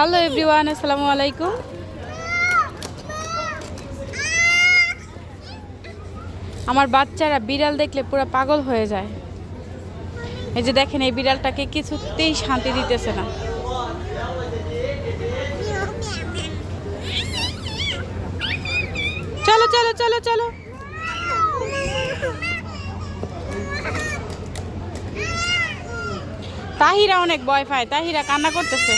Hello everyone, আসসালামু আলাইকুম। আমার বাচ্চারা বিড়াল দেখলে পুরো পাগল হয়ে যায়। এই যে দেখেন, এই বিড়ালটাকে কিছুতেই শান্তি দিতেছে না। চলো চলো চলো চলো। তাহিরা অনেক ভয় পায়, তাহিরা কান্না করতেছে।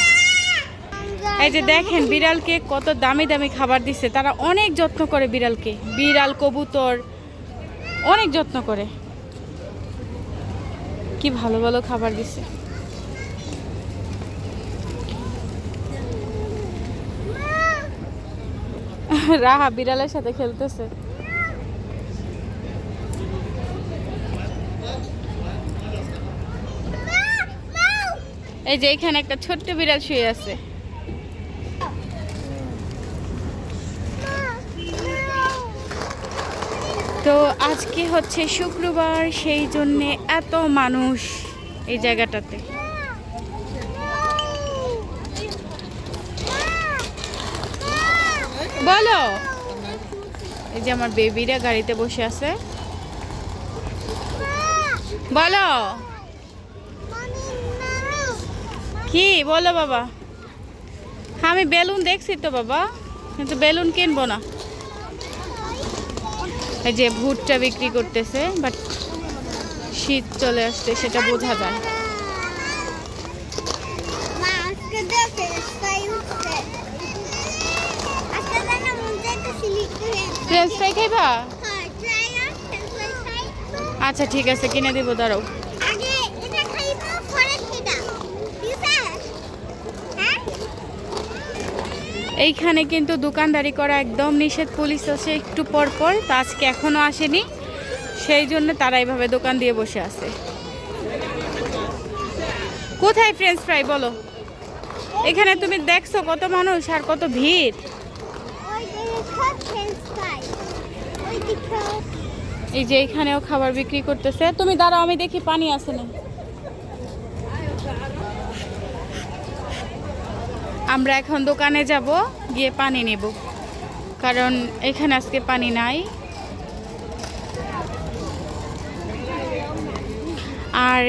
এই যে দেখেন, বিড়ালকে কত দামি দামি খাবার দিচ্ছে তারা অনেক যত্ন করে বিড়ালকে। বিড়াল, কবুতর, অনেক যত্ন করে। কি ভালো ভালো খাবার দিছে। রাহা বিড়ালের সাথে খেলতেছে। এই যে এখানে একটা ছোট্ট বিড়াল শুয়ে আছে। তো আজকে হচ্ছে শুক্রবার, সেই জন্যে এত মানুষ এই জায়গাটাতে। বলো। এই যে আমার বেবিরা গাড়িতে বসে আছে। বলো। কি? বলো বাবা। আমি বেলুন দেখছি তো বাবা, কিন্তু বেলুন কিনবো না। এই যে ভুটটা বিক্রি করতেছে বাট শীত চলে আসছে সেটা বোঝা যায়। হয়ে ফ্রেঞ্চ ফ্রাই খাইবা? আচ্ছা ঠিক আছে কিনে দিব দাঁড়াও আগে এটা খাইবো পরে খেদা ঠিক আছে হ্যাঁ এইখানে কিন্তু দোকানদারি করা একদম নিষেধ, পুলিশ আসে একটু পর পর, তা আজকে এখনও আসেনি। সেই জন্য তারা এইভাবে দোকান দিয়ে বসে আছে। কোথায় ফ্রেঞ্চ ফ্রাই বলো? এখানে তুমি দেখছ কত মানুষ আর কত ভিড়? এই যে এখানেও খাবার বিক্রি করতেছে। তুমি দাঁড়াও, আমি দেখি পানি আছে না আমরা এখন দোকানে যাব, গিয়ে পানি নেব। কারণ এখানে আজকে পানি নাই। আর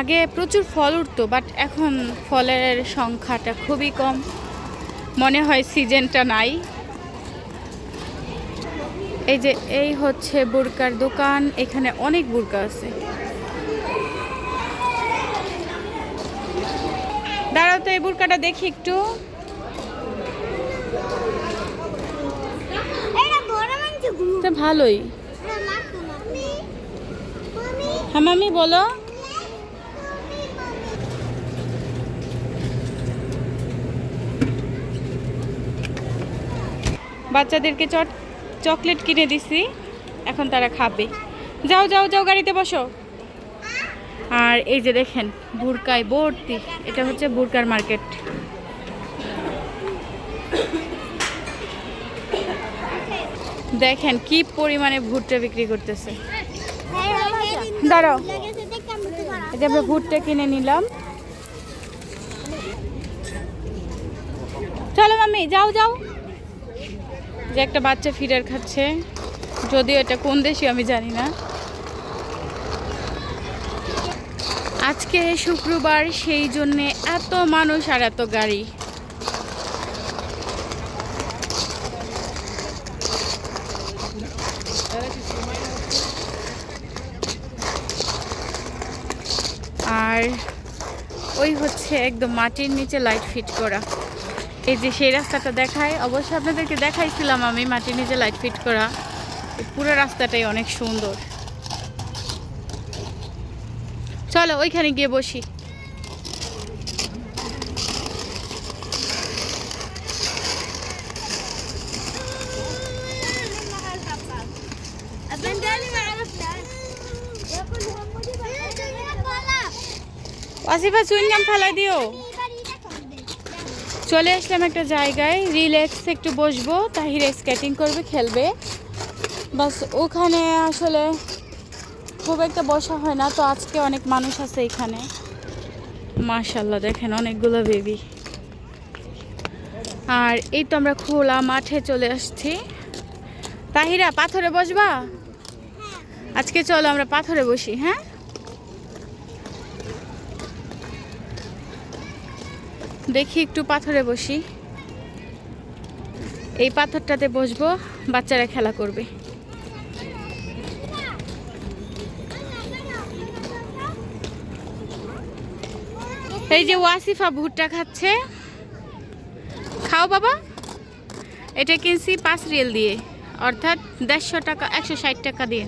আগে প্রচুর ফল উঠতো বাট এখন ফলের সংখ্যাটা খুবই কম। মনে হয় সিজনটা নাই। এই যে, এই হচ্ছে বুরকার দোকান। এখানে অনেক বুরকা আছে। দাঁড়াও তো এই বুরকাটা দেখি একটু। তো ভালোই। হ্যাঁ মামি বলো। বাচ্চাদেরকে চট চকলেট কিনে দিছি এখন তারা খাবে। যাও যাও যাও গাড়িতে বসো। আর এই যে দেখেন, বুরকায় ভর্তি। এটা হচ্ছে বুরকার মার্কেট। দেখেন কি পরিমাণে ভুট্টা বিক্রি করতেছে। দাঁড়াও। ভুট্টা কিনে নিলাম। চলো মাম্মি, যাও যাও। যে একটা বাচ্চা ফিডার খাচ্ছে। যদিও এটা কোন দেশি আমি জানি না। আজকে শুক্রবার, সেই জন্যে এত মানুষ আর এত গাড়ি। আর ওই হচ্ছে একদম মাটির নিচে লাইট ফিট করা। এই যে সেই রাস্তাটা দেখায়, অবশ্যই আপনাদেরকে দেখাইছিলাম আমি মাটির নিচে লাইট ফিট করা। পুরো রাস্তাটাই অনেক সুন্দর। চলো, ওইখানে গিয়ে বসি। আসিফা চুইংগাম ফেলা দিও। চলে আসলাম একটা জায়গায়। রিল্যাক্স একটু বসবো। তাহিরে স্কেটিং করবে, খেলবে। বাস, ওখানে আসলে খুব একটা বসা হয় না, তো আজকে অনেক মানুষ আছে এখানে। মাশাল্লাহ দেখেন অনেকগুলো বেবি আর এই তো আমরা খোলা মাঠে চলে আসছি। তাহিরা, পাথরে বসবা? আজকে চলো আমরা পাথরে বসি হ্যাঁ? দেখি একটু পাথরে বসি। এই পাথরটাতে বসবো, বাচ্চারা খেলা করবে। এই যে ওয়াসিফা ভুট্টা খাচ্ছে। খাও বাবা। এটা কিনছি পাঁচ রিয়েল দিয়ে। অর্থাৎ দেড়শো টাকা, একশো ষাট টাকা দিয়ে।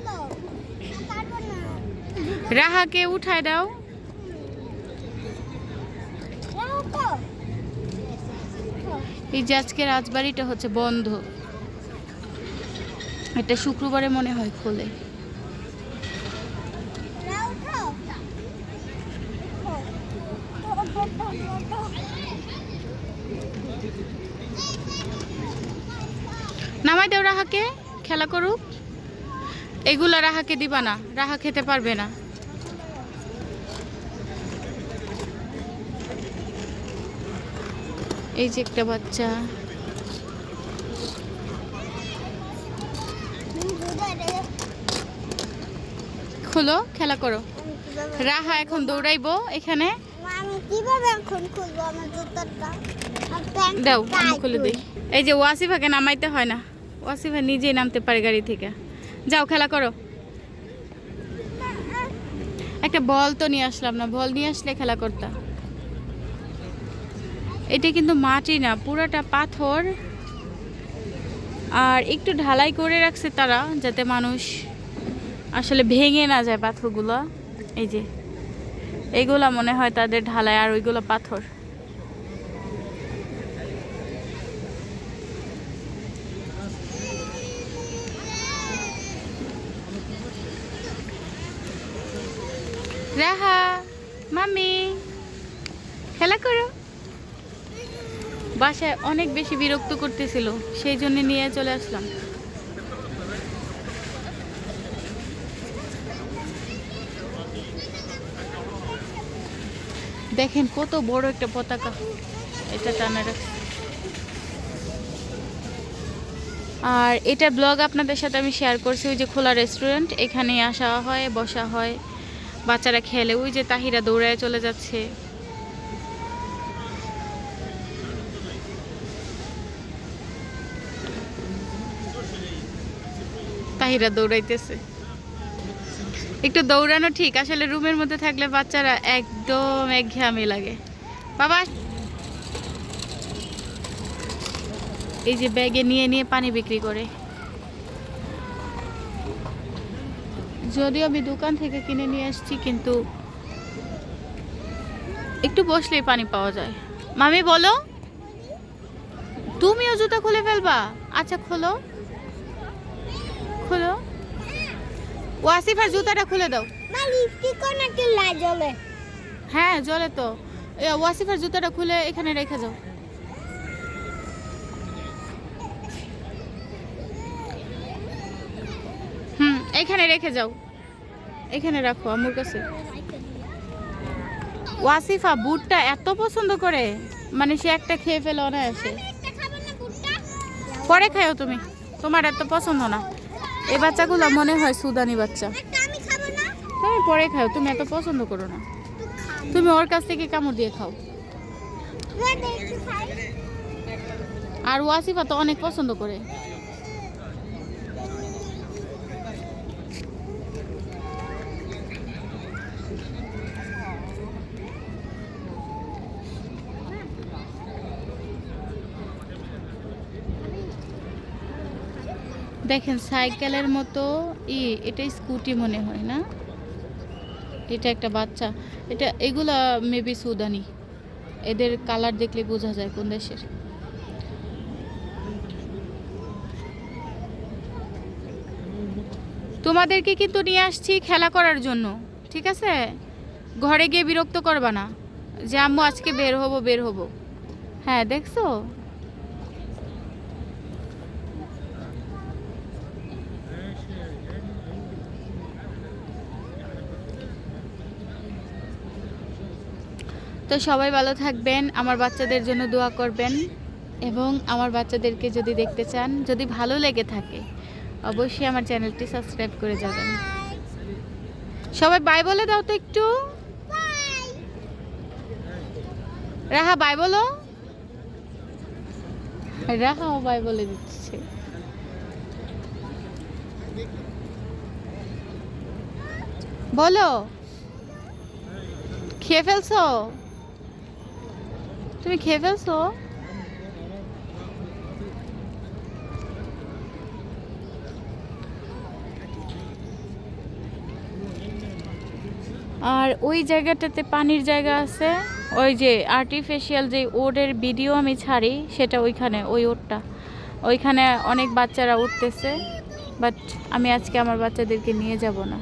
রাহাকে উঠায় দাও। এই যে আজকে রাজবাড়িটা হচ্ছে বন্ধ। এটা শুক্রবারে মনে হয় খোলে। নামাই দাও রাহাকে, খেলা করুক। এগুলা রাহাকে দিবা না, রাহা খেতে পারবে না। এই যে একটা বাচ্চা। খুলো, খেলা করো। রাহা এখন দৌড়াইবো এখানে। দাও, আমি খুলে দিই। এই যে ওয়াসিফাকে নামাইতে হয় না। ওয়াসিফা নিজেই নামতে পারে গাড়ি থেকে। যাও, খেলা করো। একটা বল তো নিয়ে আসলাম না, বল নিয়ে আসলে খেলা করতাম এটা কিন্তু মাটি না, পুরাটা পাথর। আর একটু ঢালাই করে রাখছে তারা, যাতে মানুষ আসলে ভেঙে না যায় পাথরগুলো। এই যে এইগুলা মনে হয় তাদের ঢালাই আর ওইগুলো পাথর। রাহা, মামি, খেলা করো। বাসায় অনেক বেশি বিরক্ত করতেছিল, সেই জন্য নিয়ে চলে আসলাম। দেখেন কত বড় একটা পতাকা। এটা টানা রাখছে। আর এটা ব্লগ আপনাদের সাথে আমি শেয়ার করছি, ওই যে খোলা রেস্টুরেন্ট এখানে আসা হয়, বসা হয়। বাচ্চারা খেলে। ওই যে তাহিরা দৌড়ায় চলে যাচ্ছে। তাহিরা দৌড়াইতেছে। একটু দৌড়ানো ঠিক, আসলে রুমের মধ্যে থাকলে বাচ্চারা একদম একঘেয়ামি লাগে। বাবা! এই যে ব্যাগে নিয়ে নিয়ে পানি বিক্রি করে। যদিও আমি দোকান থেকে কিনে নিয়ে আসছি কিন্তু একটু বসলেই পানি পাওয়া যায়। মামি বলো। তুমিও জুতা খুলে ফেলবা। আচ্ছা খোলো। খোলো। ওয়াসিফার জুতাটা খুলে দাও। হ্যাঁ জলে তো। ওয়াসিফার জুতাটা খুলে এখানে রেখে যাও এখানে রেখে যাও। এখানে রাখো আমার কাছে। ওয়াসিফা, বুটটা এত পছন্দ করে। মানে সে একটা খেয়ে ফেলে অনায়াসে। পরে খাও তুমি। তোমার এত পছন্দ না। এই বাচ্চাগুলো মনে হয় সুদানি বাচ্চা। তুমি পরে খাও, তুমি এত পছন্দ করো না। তুমি ওর কাছ থেকে কামড় দিয়ে খাও। আর ওয়াসিফা তো অনেক পছন্দ করে। দেখেন সাইকেলের মতো, ই, এটা স্কুটি মনে হয় না? এটা একটা বাচ্চা। এটা, এগুলা মেবি সুদানি। এদের কালার দেখলে বোঝা যায় কোন দেশের। তোমাদেরকে কিন্তু নিয়ে আসছি খেলা করার জন্য, ঠিক আছে? ঘরে গিয়ে বিরক্ত করবা না। যে আম্মু আজকে বের হব বের হব। হ্যাঁ দেখছ? তো সবাই ভালো থাকবেন, আমার বাচ্চাদের জন্য দোয়া করবেন এবং আমার বাচ্চাদেরকে যদি দেখতে চান, যদি ভালো লেগে থাকে, অবশ্যই আমার চ্যানেলটি সাবস্ক্রাইব করে যাবেন। সবাই বাই বলে দাও তো একটু। রাহা বাই বলো। রাহাও বাই বলে দিচ্ছে। বলো। খেয়ে ফেলছো? তুমি খেয়ে ফেলছো? আর ওই জায়গাটাতে পানির জায়গা আছে, ওই যে আর্টিফিশিয়াল যে ওডের ভিডিও আমি ছাড়ি, সেটা ওইখানে, ওই ওডটা। ওইখানে অনেক বাচ্চারা উঠতেছে বাট আমি আজকে আমার বাচ্চাদেরকে নিয়ে যাব না।